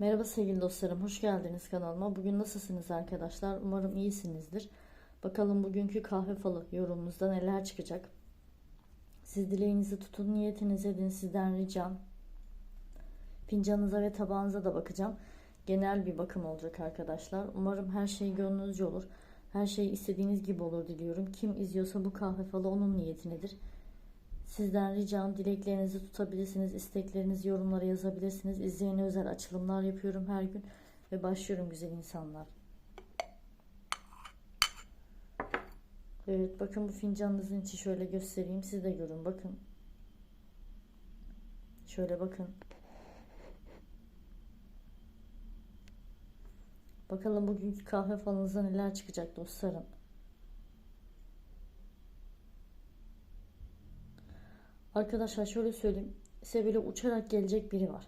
Merhaba sevgili dostlarım, hoş geldiniz kanalıma. Bugün nasılsınız arkadaşlar? Umarım iyisinizdir. Bakalım bugünkü kahve falı yorumunuzda neler çıkacak? Siz dileğinizi tutun, niyetinizi edin sizden ricam. Fincanınıza ve tabağınıza da bakacağım. Genel bir bakım olacak arkadaşlar. Umarım her şey gönlünüzce olur. Her şey istediğiniz gibi olur diliyorum. Kim izliyorsa bu kahve falı onun niyetinedir. Sizden ricam dileklerinizi tutabilirsiniz, isteklerinizi yorumlara yazabilirsiniz. İzleyene özel açılımlar yapıyorum her gün ve başlıyorum güzel insanlar. Evet bakın bu fincanınızın içi şöyle göstereyim siz de görün bakın. Şöyle bakın. Bakalım bugünkü kahve falınıza neler çıkacak dostlarım. Arkadaşlar şöyle söyleyeyim. Size böyle uçarak gelecek biri var.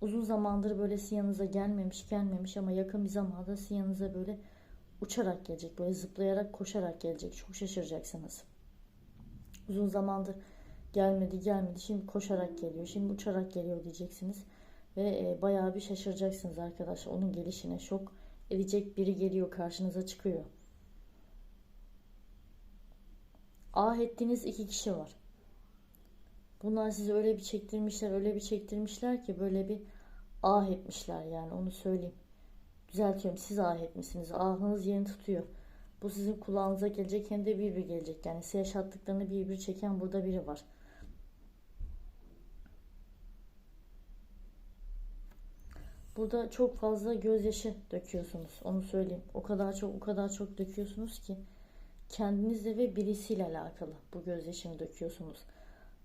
Uzun zamandır böyle sizin yanınıza gelmemiş gelmemiş ama yakın bir zamanda sizin yanınıza böyle uçarak gelecek. Böyle zıplayarak koşarak gelecek. Çok şaşıracaksınız. Uzun zamandır gelmedi gelmedi. Şimdi koşarak geliyor. Şimdi uçarak geliyor diyeceksiniz. Ve e, bayağı bir şaşıracaksınız arkadaşlar. Onun gelişine şok edecek biri geliyor karşınıza çıkıyor. Ah ettiğiniz iki kişi var. Bunlar sizi öyle bir çektirmişler, öyle bir çektirmişler ki böyle bir ah etmişler yani onu söyleyeyim. Düzeltiyorum siz ah etmişsiniz. Ahınız yerini tutuyor. Bu sizin kulağınıza gelecek hem de bir bir gelecek. Yani size yaşattıklarını bir bir çeken burada biri var. Burada çok fazla gözyaşı döküyorsunuz. Onu söyleyeyim. O kadar çok o kadar çok döküyorsunuz ki kendinizle ve birisiyle alakalı bu gözyaşını döküyorsunuz.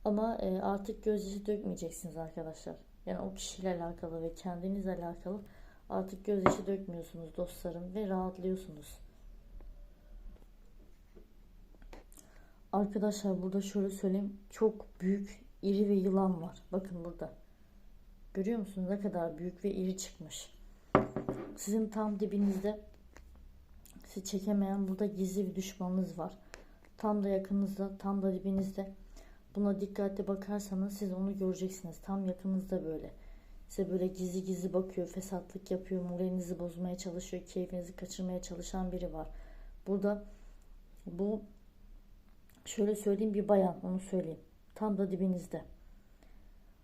Ama e, artık gözyaşı dökmeyeceksiniz arkadaşlar. Yani o kişiyle alakalı ve kendinizle alakalı artık gözyaşı dökmüyorsunuz dostlarım ve rahatlıyorsunuz. Arkadaşlar burada şöyle söyleyeyim. Çok büyük, iri ve yılan var. Bakın burada. Görüyor musunuz ne kadar büyük ve iri çıkmış. Sizin tam dibinizde sizi çekemeyen burada gizli bir düşmanınız var. Tam da yakınızda, tam da dibinizde Buna dikkatli bakarsanız siz onu göreceksiniz. Tam yakınızda böyle. Size böyle gizli gizli bakıyor, fesatlık yapıyor, moralinizi bozmaya çalışıyor, keyfinizi kaçırmaya çalışan biri var. Burada bu şöyle söyleyeyim bir bayan onu söyleyeyim. Tam da dibinizde.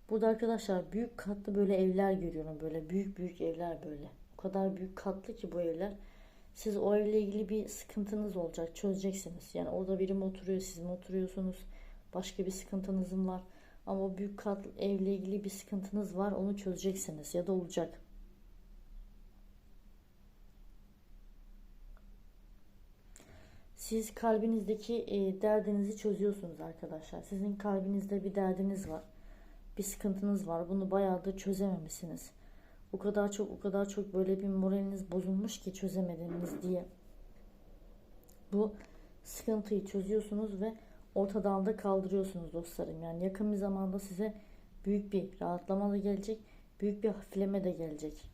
Burada arkadaşlar büyük katlı böyle evler görüyorum böyle büyük büyük evler böyle. O kadar büyük katlı ki bu evler. Siz o evle ilgili bir sıkıntınız olacak çözeceksiniz. Yani orada biri mi oturuyor siz mi oturuyorsunuz? Başka bir sıkıntınızın var. Ama o büyük kat evle ilgili bir sıkıntınız var. Onu çözeceksiniz ya da olacak. Siz kalbinizdeki e, derdinizi çözüyorsunuz arkadaşlar. Sizin kalbinizde bir derdiniz var. Bir sıkıntınız var. Bunu bayağıdır çözememişsiniz. O kadar çok o kadar çok böyle bir moraliniz bozulmuş ki çözemediniz diye. Bu sıkıntıyı çözüyorsunuz ve ortadan da kaldırıyorsunuz dostlarım. Yani yakın bir zamanda size büyük bir rahatlama da gelecek. Büyük bir hafifleme de gelecek.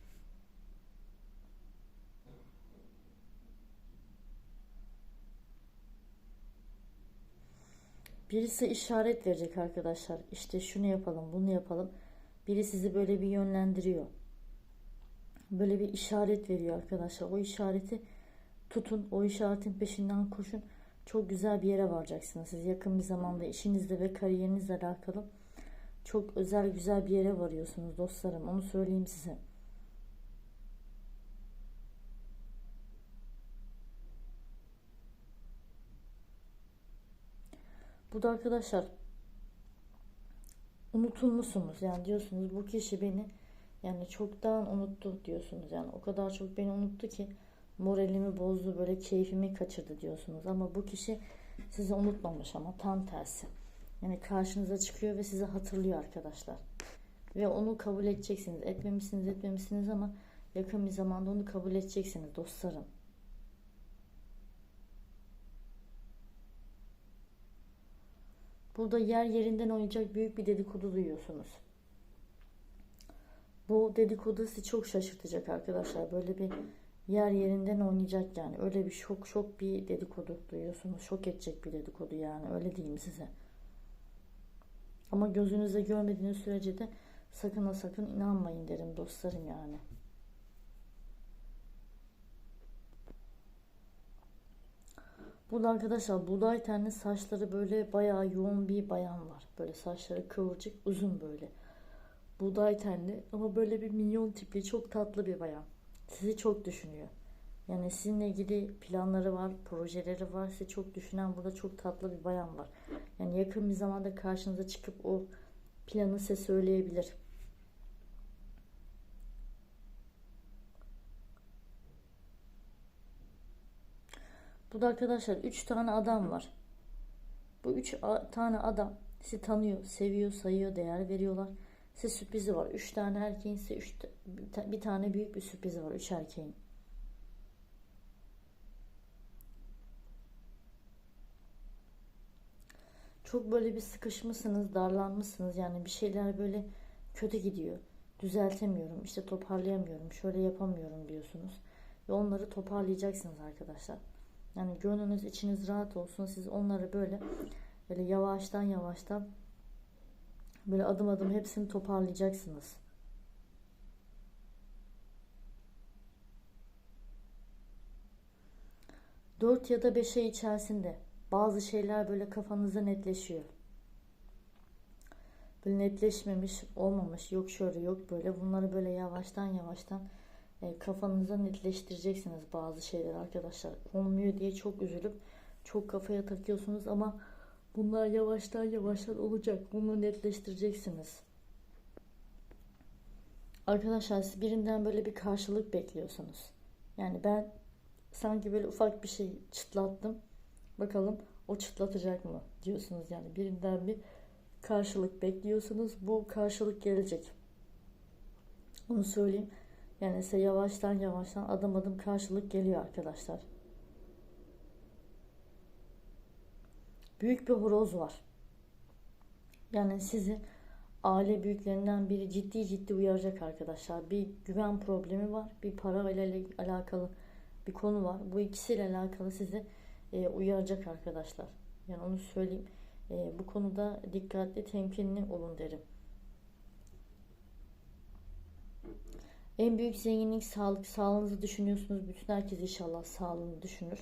Birisi işaret verecek arkadaşlar. İşte şunu yapalım, bunu yapalım. Biri sizi böyle bir yönlendiriyor. Böyle bir işaret veriyor arkadaşlar. O işareti tutun. O işaretin peşinden koşun çok güzel bir yere varacaksınız. Siz yakın bir zamanda işinizle ve kariyerinizle alakalı çok özel güzel bir yere varıyorsunuz dostlarım. Onu söyleyeyim size. Bu da arkadaşlar unutulmuşsunuz. Yani diyorsunuz bu kişi beni yani çoktan unuttu diyorsunuz. Yani o kadar çok beni unuttu ki moralimi bozdu, böyle keyfimi kaçırdı diyorsunuz. Ama bu kişi sizi unutmamış ama tam tersi. Yani karşınıza çıkıyor ve sizi hatırlıyor arkadaşlar. Ve onu kabul edeceksiniz. Etmemişsiniz, etmemişsiniz ama yakın bir zamanda onu kabul edeceksiniz dostlarım. Burada yer yerinden oynayacak büyük bir dedikodu duyuyorsunuz. Bu dedikodu sizi çok şaşırtacak arkadaşlar. Böyle bir yer yerinden oynayacak yani. Öyle bir şok şok bir dedikodu duyuyorsunuz. Şok edecek bir dedikodu yani. Öyle diyeyim size. Ama gözünüzde görmediğiniz sürece de sakın ha sakın inanmayın derim dostlarım yani. Burada arkadaşlar buğday tenli saçları böyle bayağı yoğun bir bayan var. Böyle saçları kıvırcık uzun böyle. Buğday tenli ama böyle bir minyon tipli çok tatlı bir bayan. Sizi çok düşünüyor. Yani sizinle ilgili planları var, projeleri var. Sizi çok düşünen burada çok tatlı bir bayan var. Yani yakın bir zamanda karşınıza çıkıp o planı size söyleyebilir. Burada arkadaşlar 3 tane adam var. Bu 3 tane adam sizi tanıyor, seviyor, sayıyor, değer veriyorlar. Size sürprizi var. 3 tane erkeğin size üç, bir tane büyük bir sürprizi var 3 erkeğin. Çok böyle bir sıkışmışsınız, darlanmışsınız. Yani bir şeyler böyle kötü gidiyor. Düzeltemiyorum, işte toparlayamıyorum, şöyle yapamıyorum diyorsunuz. Ve onları toparlayacaksınız arkadaşlar. Yani gönlünüz, içiniz rahat olsun. Siz onları böyle böyle yavaştan yavaştan böyle adım adım hepsini toparlayacaksınız. Dört ya da beş ay içerisinde bazı şeyler böyle kafanızda netleşiyor. Böyle netleşmemiş, olmamış, yok şöyle yok böyle. Bunları böyle yavaştan yavaştan e, kafanızda netleştireceksiniz bazı şeyler arkadaşlar. Olmuyor diye çok üzülüp çok kafaya takıyorsunuz ama bunlar yavaştan yavaştan olacak. Bunu netleştireceksiniz. Arkadaşlar siz birinden böyle bir karşılık bekliyorsunuz. Yani ben sanki böyle ufak bir şey çıtlattım. Bakalım o çıtlatacak mı diyorsunuz yani birinden bir karşılık bekliyorsunuz. Bu karşılık gelecek. Onu söyleyeyim. Yani size yavaştan yavaştan adım adım karşılık geliyor arkadaşlar. Büyük bir horoz var. Yani sizi aile büyüklerinden biri ciddi ciddi uyaracak arkadaşlar. Bir güven problemi var. Bir para ile alakalı bir konu var. Bu ikisiyle alakalı sizi e, uyaracak arkadaşlar. Yani onu söyleyeyim. E, bu konuda dikkatli, temkinli olun derim. En büyük zenginlik sağlık. Sağlığınızı düşünüyorsunuz. Bütün herkes inşallah sağlığını düşünür.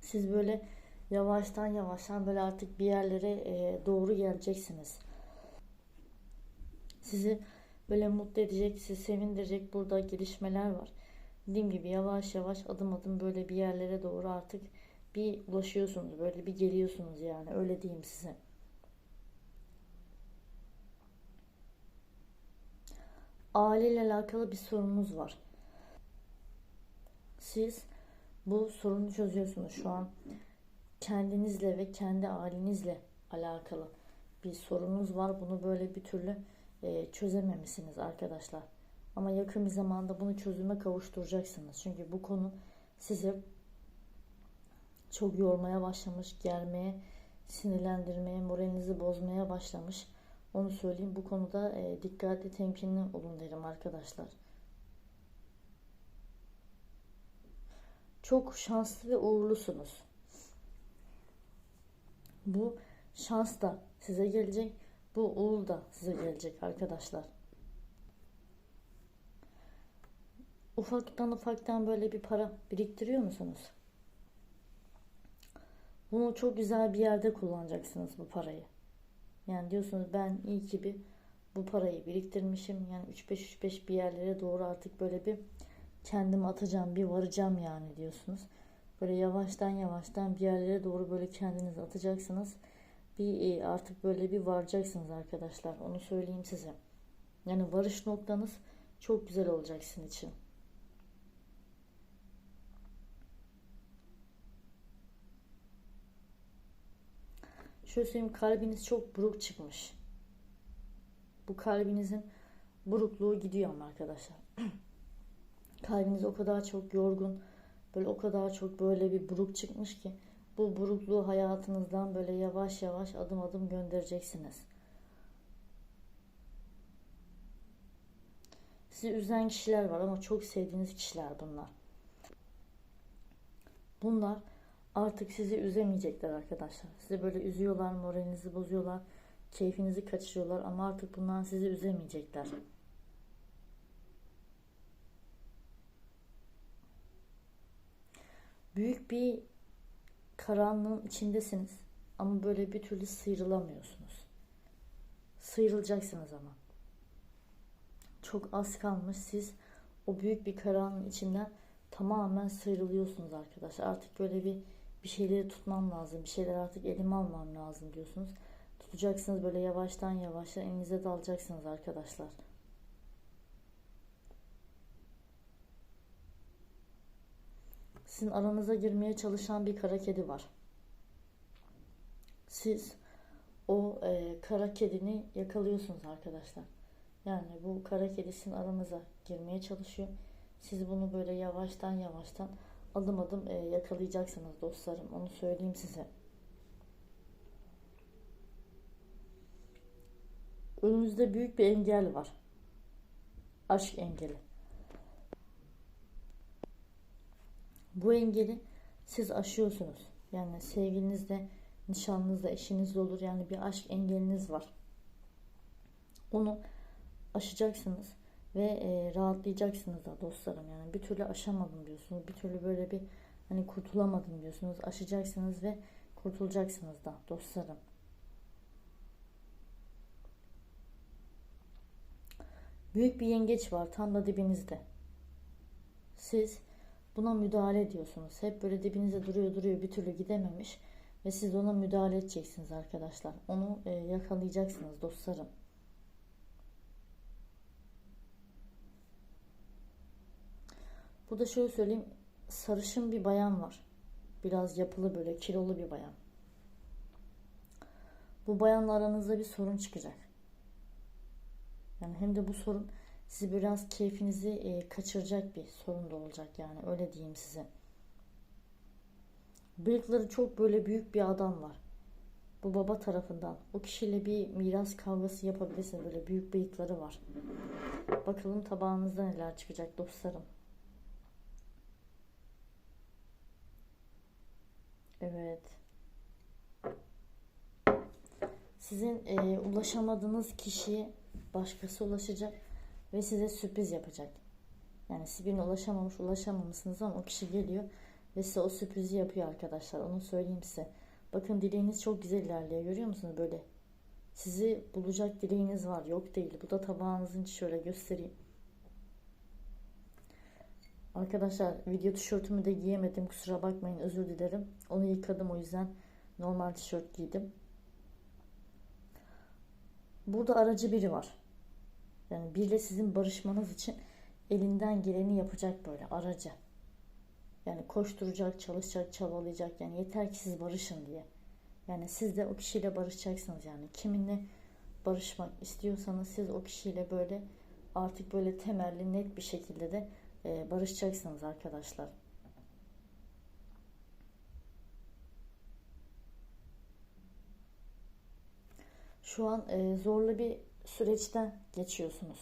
Siz böyle yavaştan yavaştan böyle artık bir yerlere e, doğru geleceksiniz. Sizi böyle mutlu edecek, sizi sevindirecek burada gelişmeler var. Dediğim gibi yavaş yavaş adım adım böyle bir yerlere doğru artık bir ulaşıyorsunuz. Böyle bir geliyorsunuz yani öyle diyeyim size. aileyle alakalı bir sorununuz var. Siz bu sorunu çözüyorsunuz şu an. Kendinizle ve kendi ailenizle alakalı bir sorunuz var. Bunu böyle bir türlü e, çözememişsiniz arkadaşlar. Ama yakın bir zamanda bunu çözüme kavuşturacaksınız. Çünkü bu konu sizi çok yormaya başlamış, germeye, sinirlendirmeye, moralinizi bozmaya başlamış. Onu söyleyeyim. Bu konuda e, dikkatli, temkinli olun derim arkadaşlar. Çok şanslı ve uğurlusunuz. Bu şans da size gelecek. Bu uğur da size gelecek arkadaşlar. Ufaktan ufaktan böyle bir para biriktiriyor musunuz? Bunu çok güzel bir yerde kullanacaksınız bu parayı. Yani diyorsunuz ben iyi ki bir bu parayı biriktirmişim. Yani 3-5-3-5 bir yerlere doğru artık böyle bir kendimi atacağım, bir varacağım yani diyorsunuz. Böyle yavaştan yavaştan bir yerlere doğru böyle kendinizi atacaksınız. Bir e, artık böyle bir varacaksınız arkadaşlar. Onu söyleyeyim size. Yani varış noktanız çok güzel olacak sizin için. Şöyle söyleyeyim kalbiniz çok buruk çıkmış. Bu kalbinizin burukluğu gidiyor ama arkadaşlar. Kalbiniz o kadar çok yorgun, böyle o kadar çok böyle bir buruk çıkmış ki bu burukluğu hayatınızdan böyle yavaş yavaş adım adım göndereceksiniz. Sizi üzen kişiler var ama çok sevdiğiniz kişiler bunlar. Bunlar artık sizi üzemeyecekler arkadaşlar. Sizi böyle üzüyorlar, moralinizi bozuyorlar. keyfinizi kaçırıyorlar ama artık bundan sizi üzemeyecekler. Büyük bir karanlığın içindesiniz ama böyle bir türlü sıyrılamıyorsunuz. Sıyrılacaksınız ama. Çok az kalmış siz o büyük bir karanlığın içinden tamamen sıyrılıyorsunuz arkadaşlar. Artık böyle bir bir şeyleri tutmam lazım. Bir şeyler artık elime almam lazım diyorsunuz. Tutacaksınız böyle yavaştan yavaştan elinize dalacaksınız arkadaşlar. Sizin aranıza girmeye çalışan bir kara kedi var. Siz o e, kara kedini yakalıyorsunuz arkadaşlar. Yani bu kara kedi sizin aranıza girmeye çalışıyor. Siz bunu böyle yavaştan yavaştan adım adım e, yakalayacaksınız dostlarım. Onu söyleyeyim size. Önünüzde büyük bir engel var. Aşk engeli. Bu engeli siz aşıyorsunuz. Yani sevgilinizle, nişanlınızla, eşinizle olur. Yani bir aşk engeliniz var. Onu aşacaksınız ve e, rahatlayacaksınız da dostlarım. Yani bir türlü aşamadım diyorsunuz. Bir türlü böyle bir hani kurtulamadım diyorsunuz. Aşacaksınız ve kurtulacaksınız da dostlarım. Büyük bir yengeç var tam da dibinizde. Siz buna müdahale ediyorsunuz. Hep böyle dibinize duruyor duruyor bir türlü gidememiş ve siz ona müdahale edeceksiniz arkadaşlar. Onu e, yakalayacaksınız dostlarım. Burada şöyle söyleyeyim. Sarışın bir bayan var. Biraz yapılı böyle kilolu bir bayan. Bu bayanla aranızda bir sorun çıkacak. Yani hem de bu sorun sizi biraz keyfinizi e, kaçıracak bir sorun da olacak yani öyle diyeyim size. Bıyıkları çok böyle büyük bir adam var. Bu baba tarafından. O kişiyle bir miras kavgası yapabilirsiniz. Böyle büyük bıyıkları var. Bakalım tabağınızda neler çıkacak dostlarım. Evet. Sizin e, ulaşamadığınız kişiye başkası ulaşacak ve size sürpriz yapacak. Yani siz birine ulaşamamış, ulaşamamışsınız ama o kişi geliyor ve size o sürprizi yapıyor arkadaşlar. Onu söyleyeyim size. Bakın dileğiniz çok güzel ilerliyor. Görüyor musunuz böyle? Sizi bulacak dileğiniz var. Yok değil. Bu da tabağınızın şöyle göstereyim. Arkadaşlar video tişörtümü de giyemedim. Kusura bakmayın. Özür dilerim. Onu yıkadım o yüzden normal tişört giydim. Burada aracı biri var. Yani biriyle sizin barışmanız için elinden geleni yapacak böyle aracı. Yani koşturacak, çalışacak, çabalayacak. Yani yeter ki siz barışın diye. Yani siz de o kişiyle barışacaksınız yani. Kiminle barışmak istiyorsanız siz o kişiyle böyle artık böyle temelli net bir şekilde de e, barışacaksınız arkadaşlar. Şu an e, zorlu bir süreçten geçiyorsunuz.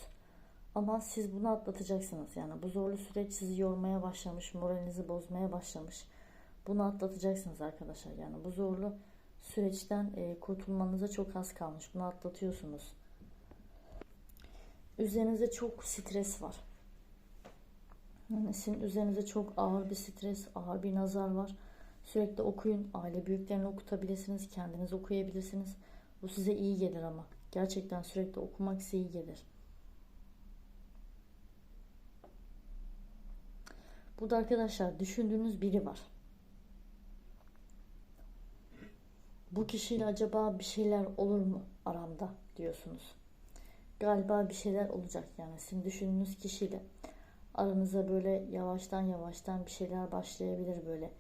Ama siz bunu atlatacaksınız. Yani bu zorlu süreç sizi yormaya başlamış, moralinizi bozmaya başlamış. Bunu atlatacaksınız arkadaşlar. Yani bu zorlu süreçten e, kurtulmanıza çok az kalmış. Bunu atlatıyorsunuz. Üzerinizde çok stres var. Yani sizin üzerinize çok ağır bir stres, ağır bir nazar var. Sürekli okuyun. Aile büyüklerini okutabilirsiniz. Kendiniz okuyabilirsiniz. Bu size iyi gelir ama. Gerçekten sürekli okumak size iyi gelir. Burada arkadaşlar düşündüğünüz biri var. Bu kişiyle acaba bir şeyler olur mu aramda diyorsunuz. Galiba bir şeyler olacak yani sizin düşündüğünüz kişiyle aranıza böyle yavaştan yavaştan bir şeyler başlayabilir böyle.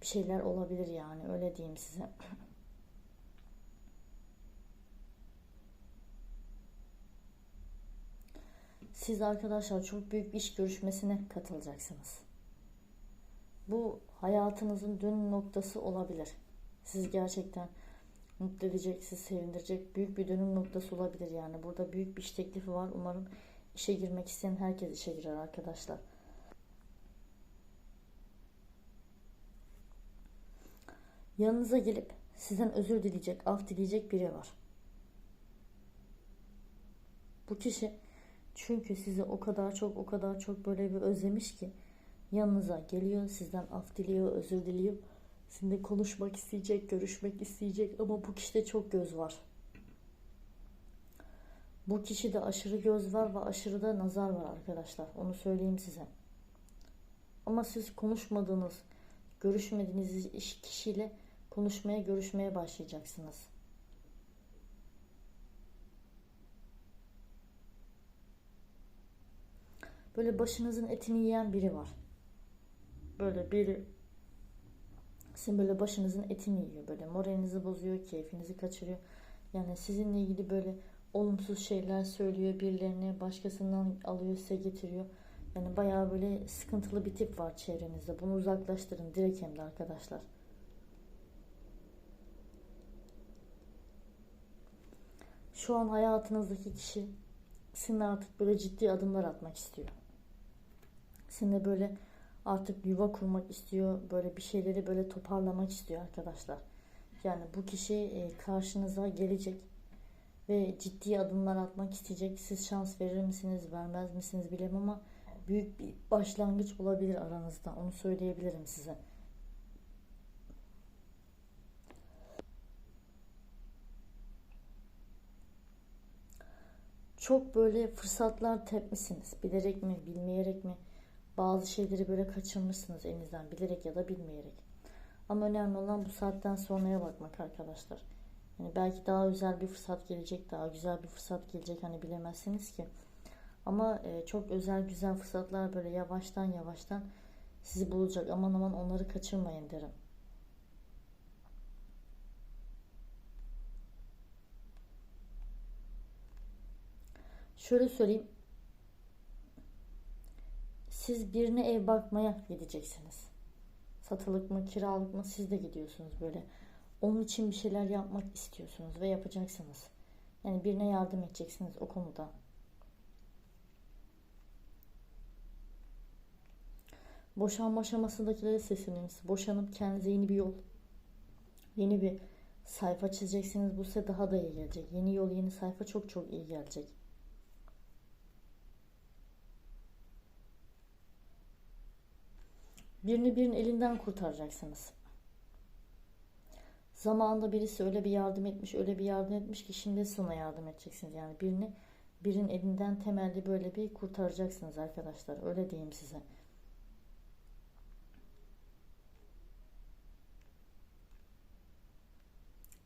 Bir şeyler olabilir yani öyle diyeyim size. Siz arkadaşlar çok büyük iş görüşmesine katılacaksınız. Bu hayatınızın dönüm noktası olabilir. Siz gerçekten mutlu edecek, sizi sevindirecek büyük bir dönüm noktası olabilir yani. Burada büyük bir iş teklifi var. Umarım işe girmek isteyen herkes işe girer arkadaşlar. Yanınıza gelip sizden özür dileyecek, af dileyecek biri var. Bu kişi çünkü sizi o kadar çok o kadar çok böyle bir özlemiş ki yanınıza geliyor, sizden af diliyor, özür diliyor. Sizinle konuşmak isteyecek, görüşmek isteyecek ama bu kişide çok göz var. Bu kişide aşırı göz var ve aşırı da nazar var arkadaşlar. Onu söyleyeyim size. Ama siz konuşmadığınız, görüşmediğiniz iş- kişiyle konuşmaya, görüşmeye başlayacaksınız. Böyle başınızın etini yiyen biri var. Böyle biri sizin böyle başınızın etini yiyor. Böyle moralinizi bozuyor, keyfinizi kaçırıyor. Yani sizinle ilgili böyle olumsuz şeyler söylüyor birilerine, başkasından alıyor size getiriyor. Yani bayağı böyle sıkıntılı bir tip var çevrenizde. Bunu uzaklaştırın direkt hem de arkadaşlar. Şu an hayatınızdaki kişi sizinle artık böyle ciddi adımlar atmak istiyor. Sizinle böyle artık yuva kurmak istiyor. Böyle bir şeyleri böyle toparlamak istiyor arkadaşlar. Yani bu kişi e, karşınıza gelecek ve ciddi adımlar atmak isteyecek. Siz şans verir misiniz, vermez misiniz bilemem ama büyük bir başlangıç olabilir aranızda. Onu söyleyebilirim size. Çok böyle fırsatlar tepmişsiniz. Bilerek mi, bilmeyerek mi? Bazı şeyleri böyle kaçırmışsınız elinizden bilerek ya da bilmeyerek. Ama önemli olan bu saatten sonraya bakmak arkadaşlar. Yani belki daha özel bir fırsat gelecek, daha güzel bir fırsat gelecek hani bilemezsiniz ki. Ama e, çok özel güzel fırsatlar böyle yavaştan yavaştan sizi bulacak. Aman aman onları kaçırmayın derim. Şöyle söyleyeyim. Siz birine ev bakmaya gideceksiniz. Satılık mı, kiralık mı siz de gidiyorsunuz böyle. Onun için bir şeyler yapmak istiyorsunuz ve yapacaksınız. Yani birine yardım edeceksiniz o konuda. Boşanma aşamasındakilere sesleniyorum. Boşanıp kendinize yeni bir yol, yeni bir sayfa çizeceksiniz. Bu size daha da iyi gelecek. Yeni yol, yeni sayfa çok çok iyi gelecek. Birini birinin elinden kurtaracaksınız. Zamanında birisi öyle bir yardım etmiş, öyle bir yardım etmiş ki şimdi siz ona yardım edeceksiniz. Yani birini birinin elinden temelli böyle bir kurtaracaksınız arkadaşlar. Öyle diyeyim size.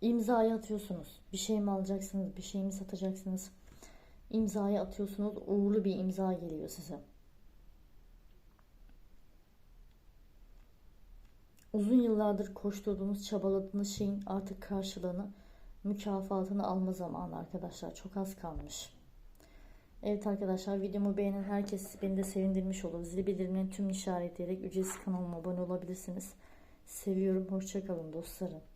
İmzayı atıyorsunuz. Bir şey mi alacaksınız, bir şey mi satacaksınız? İmzayı atıyorsunuz. Uğurlu bir imza geliyor size. Uzun yıllardır koşturduğunuz, çabaladığınız şeyin artık karşılığını, mükafatını alma zamanı arkadaşlar. Çok az kalmış. Evet arkadaşlar videomu beğenen herkes beni de sevindirmiş olur. Zil bildirimlerini tüm işaretleyerek ücretsiz kanalıma abone olabilirsiniz. Seviyorum. Hoşçakalın dostlarım.